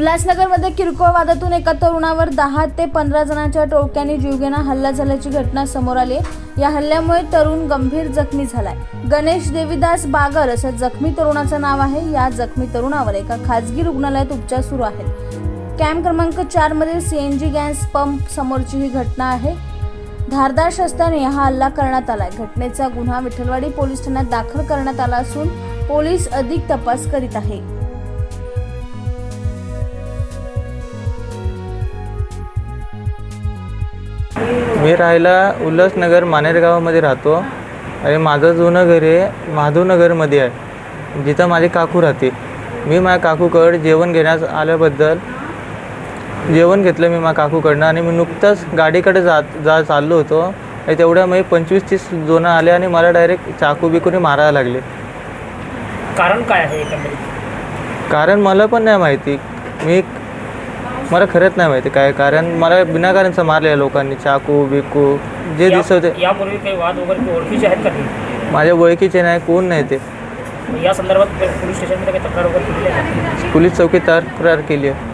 उल्हासनगरमध्ये किरकोळ वादातून एका तरुणावर दहा ते पंधरा जणांच्या टोळक्याने जीवघेणा हल्ला झाल्याची घटना समोर आली या हल्ल्यामुळे तरुण गंभीर जखमी झालाय. गणेश देवीदास बागर असं जखमी तरुणाचं नाव आहे. या जखमी तरुणावर एका खासगी रुग्णालयात उपचार सुरू आहेत. कॅम्प क्रमांक चार मधील सीएनजी गॅस पंप समोरची ही घटना आहे. धारदार शस्त्राने हा हल्ला करण्यात आलाय. घटनेचा गुन्हा विठ्ठलवाडी पोलीस ठाण्यात दाखल करण्यात आला असून पोलीस अधिक तपास करीत आहे. मी राहायला उल्हासनगर मानेर गावामध्ये राहतो आणि माझं जुनं घर हे माधवनगरमध्ये आहे जिथं माझी काकू राहते. मी माझ्या काकूकडे जेवण घेण्यास आल्याबद्दल जेवण घेतलं मी माझ्या काकूकडनं आणि मी नुकताच गाडीकडे जात जा चाललो होतो. आणि तेवढ्या मी पंचवीस तीस जण आले आणि मला डायरेक्ट चाकू बिकूने मारायला लागले. कारण काय आहे कारण मला पण नाही माहिती. मी मला खरंच नाही माहिती काय कारण मला विनाकारणचं मारले लोकांनी चाकू बिकू जे या- दिसत होते. यापूर्वी काही वाद वगैरे ओळखीचे आहेत का? ते माझ्या ओळखीचे नाही कोण नाही ते. या संदर्भात पोलीस स्टेशनमध्ये काही तक्रार वगैरे केली आहे का? पोलीस चौकीत तक्रार केली आहे.